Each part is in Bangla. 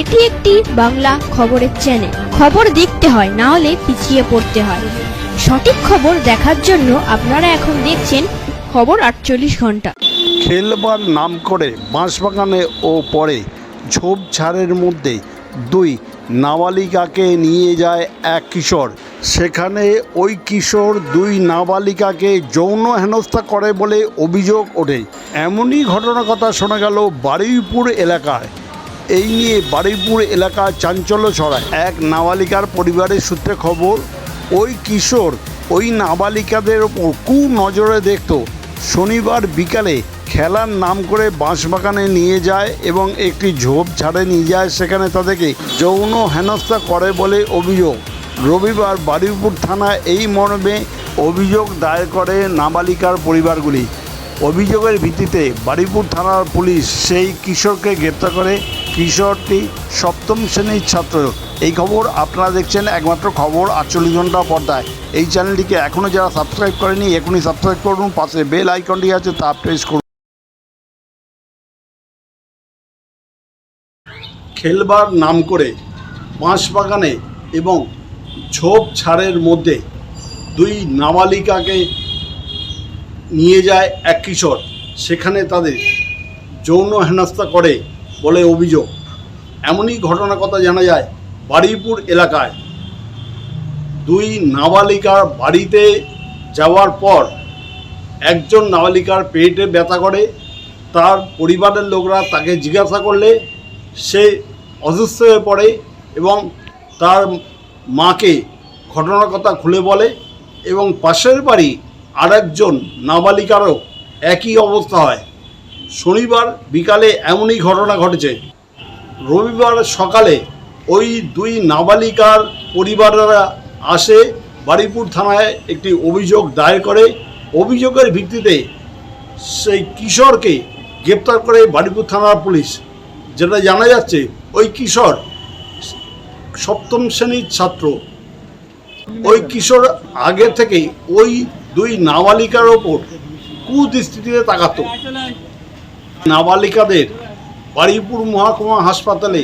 এটি একটি বাংলা খবরের চ্যানেল খবর দেখতে হয়, না হলে পিছিয়ে পড়তে হয়। সঠিক খবর দেখার জন্য আপনারা এখন দেখছেন খবর আটচল্লিশ ঘণ্টা। খেলবার নাম করে বাঁশবাগানে ও পরে ঝোপঝাড়ের মধ্যে দুই নাবালিকাকে নিয়ে যায় এক কিশোর। সেখানে ওই কিশোর দুই নাবালিকাকে যৌন হেনস্থা করে বলে অভিযোগ ওঠে। এমনই ঘটনার কথা শোনা গেল বারুইপুর এলাকায়। এই নিয়ে বারুইপুর এলাকায় চাঞ্চল্য ছড়ায়। এক নাবালিকার পরিবারের সূত্রে খবর, ওই কিশোর ওই নাবালিকাদের ওপর কু নজরে দেখতো। শনিবার বিকালে খেলার নাম করে বাঁশবাগানে নিয়ে যায় এবং একটি ঝোপ ছাড়ে নিয়ে যায়। সেখানে তাদেরকে যৌন হেনস্থা করে বলে অভিযোগ। রবিবার বারুইপুর থানায় এই মর্মে অভিযোগ দায়ের করে নাবালিকার পরিবারগুলি। অভিযোগের ভিত্তিতে বারুইপুর থানার পুলিশ সেই কিশোরকে গ্রেপ্তার করে কিশোরটি সপ্তম শ্রেণির ছাত্র। এই খবর আপনারা দেখছেন একমাত্র খবর আটচল্লিশ ঘণ্টা পর্দায়। এই চ্যানেলটিকে এখনও যারা সাবস্ক্রাইব করেনি, এখনই সাবস্ক্রাইব করুন। পাশে বেল আইকনটি আছে, তা প্রেস করুন। খেলবার নাম করে বাঁশবাগানে এবং ঝোপ ছাড়ের মধ্যে দুই নাবালিকাকে নিয়ে যায় এক কিশোর। সেখানে তাদের যৌন হেনস্থা করে বলে অভিযোগ। এমনই ঘটনার কথা জানা যায় বারুইপুর এলাকায়। দুই নাবালিকার বাড়িতে যাওয়ার পর একজন নাবালিকার পেটে ব্যথা করে, তার পরিবারের লোকরা তাকে জিজ্ঞাসা করলে সে অসুস্থ হয়ে পড়ে এবং তার মাকে ঘটনার কথা খুলে বলে এবং পাশের বাড়ি আরেকজন নাবালিকারও একই অবস্থা হয়। শনিবার বিকালে এমনই ঘটনা ঘটেছে। রবিবার সকালে ওই দুই নাবালিকার পরিবারেরা আসে বারুইপুর থানায় একটি অভিযোগ দায়ের করে। অভিযোগের ভিত্তিতে সেই কিশোরকে গ্রেপ্তার করে বারুইপুর থানার পুলিশ। যেটা জানা যাচ্ছে, ওই কিশোর সপ্তম শ্রেণির ছাত্র। ওই কিশোর আগে থেকেই ওই দুই নাবালিকার ওপর কুদৃষ্টিতে তাকাতো। নাবালিকাদের বারুইপুর মহকুমা হাসপাতালে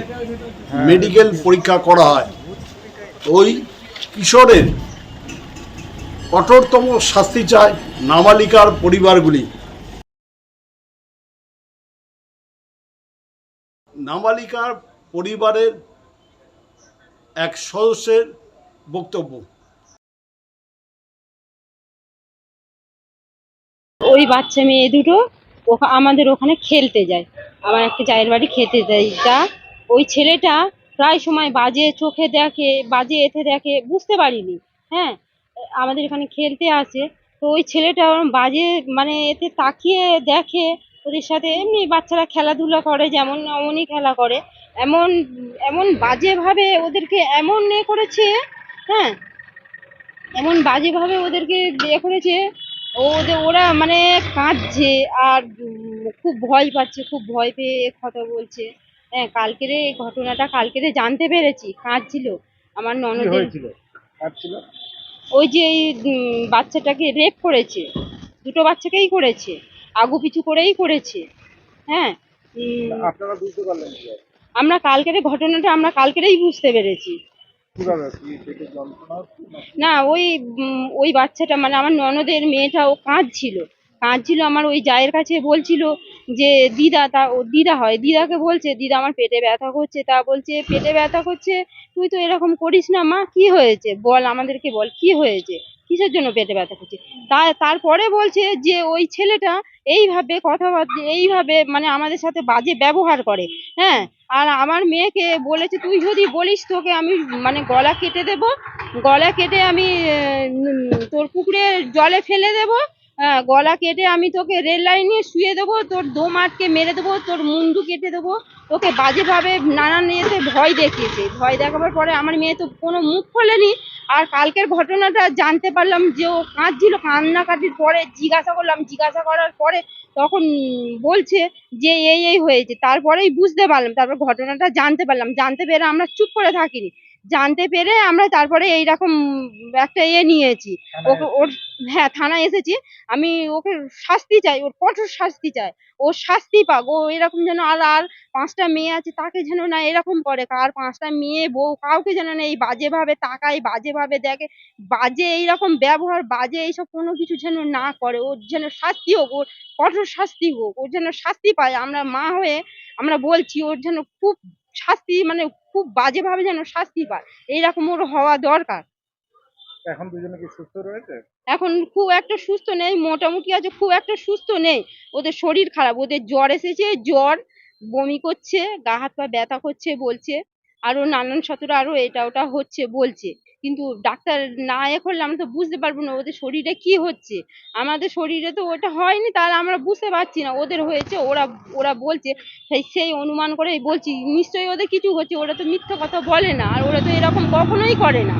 মেডিকেল পরীক্ষা করা হয়। ওই কিশোরের কঠোরতম শাস্তি চায় নাবালিকার পরিবারগুলি। নাবালিকার পরিবারের এক সদস্যের বক্তব্য। ওই বাচ্চা মেয়ে দুটো আমাদের ওখানে খেলতে যায়। আমার একটা জায়ের বাড়ি খেতে যায় যা। ওই ছেলেটা প্রায় সময় বাজে চোখে দেখে, বাজে এতে দেখে, বুঝতে পারিনি। হ্যাঁ আমাদের এখানে খেলতে আসে। তো ওই ছেলেটা বাজে মানে এতে তাকিয়ে দেখে ওদের সাথে। এমনি বাচ্চারা খেলাধুলা করে যেমন অমনই খেলা করে। এমন এমন বাজেভাবে ওদেরকে এমন এ করেছে হ্যাঁ এমন বাজেভাবে ওদেরকে ইয়ে করেছে ওদের ওরা মানে কাঁদছে আর খুব ভয় পাচ্ছে খুব ভয় পেয়ে কথা বলছে। হ্যাঁ কালকেরে এই ঘটনাটা কালকেরে জানতে পেরেছি কাঁদছিল। আমার ননদের। ওই যে এই বাচ্চাটাকে রেপ করেছে। দুটো বাচ্চাকেই করেছে আগু পিছু করেই করেছে। হ্যাঁ উম, আপনারা বুঝতে পারলেন আমরা কালকেরে ঘটনাটা আমরা কালকেরেই বুঝতে পেরেছি। না, ওই ওই বাচ্চাটা মানে আমার ননদের মেয়েটা, ও কাঁদছিল। কাঁদছিল, আমার ওই জায়ের কাছে বলছিল যে, দিদা, তা, ও, দিদা হয়, দিদাকে বলছে, দিদা, আমার পেটে ব্যথা করছে। তা বলছে, পেটে ব্যথা করছে? তুই তো এরকম করিস না, মা, কি হয়েছে? বল, আমাদেরকে বল, কি হয়েছে? কিসের জন্য পেটে ব্যথা করছে? তা, তারপরে বলছে যে, ওই ছেলেটা এইভাবে কথাবার্তা, এইভাবে মানে আমাদের সাথে বাজে ব্যবহার করে। হ্যাঁ? আর আমার মেয়েকে বলেছে, তুই যদি বলিস তোকে আমি মানে গলা কেটে দেব, গলা কেটে আমি তোর পুকুরে জলে ফেলে দেব হ্যাঁ গলা কেটে আমি তোকে রেল লাইনে শুয়ে দেবো, তোর দম আটকে মেরে দেবো, তোর মুন্ডু কেটে দেবো। তোকে বাজেভাবে নানান ইয়েতে ভয় দেখিয়েছে। ভয় দেখাবার পরে আমার মেয়ে তো কোনো মুখ খোলেনি। আর কালকের ঘটনাটা জানতে পারলাম যে ও কাঁদছিল। কান্নাকাটির পরে জিজ্ঞাসা করলাম। জিজ্ঞাসা করার পরে তখন বলছে যে এই এই হয়েছে। তারপরেই বুঝতে পারলাম। তারপর ঘটনাটা জানতে পারলাম। জানতে পেরে আমরা চুপ করে থাকিনি। জানতে পেরে আমরা তারপরে এইরকম একটা ইয়ে নিয়েছি। ওকে ওর হ্যাঁ থানায় এসেছি। আমি ওকে শাস্তি চাই ওর কঠোর শাস্তি চাই। ও শাস্তি পাক ও এরকম যেন আর আর পাঁচটা মেয়ে আছে তাকে যেন না এরকম করে। কার পাঁচটা মেয়ে বউ কাউকে যেন না এই বাজেভাবে তাকায় বাজেভাবে দেখে বাজে এইরকম ব্যবহার বাজে এইসব কোনো কিছু যেন না করে। ওর যেন শাস্তি হোক ওর কঠোর শাস্তি হোক ওর যেন শাস্তি পায়। আমরা মা হয়ে আমরা বলছি ওর যেন খুব শাস্তি মানে খুব বাজে ভাবে যেন শাস্তি পায় এইরকম ওর হওয়া দরকার। এখন দুজনে কি সুস্থ রয়েছে? এখন খুব একটা সুস্থ নেই মোটামুটি আছে খুব একটা সুস্থ নেই। ওদের শরীর খারাপ ওদের জ্বর এসেছে জ্বর বমি করছে গা হাত পা ব্যথা করছে বলছে আরও নানান শতরা আরও এটা ওটা হচ্ছে বলছে। কিন্তু ডাক্তার না এ করলে আমরা তো বুঝতে পারব না ওদের শরীরে কি হচ্ছে। আমাদের শরীরে তো ওটা হয়নি, তাহলে আমরা বুঝতে পারছি না ওদের হয়েছে, ওরা ওরা বলছে, সেই সেই অনুমান করেই বলছি, নিশ্চয়ই ওদের কিছু হচ্ছে, ওরা তো মিথ্যে কথা বলে না, আর ওরা তো এরকম কখনোই করে না।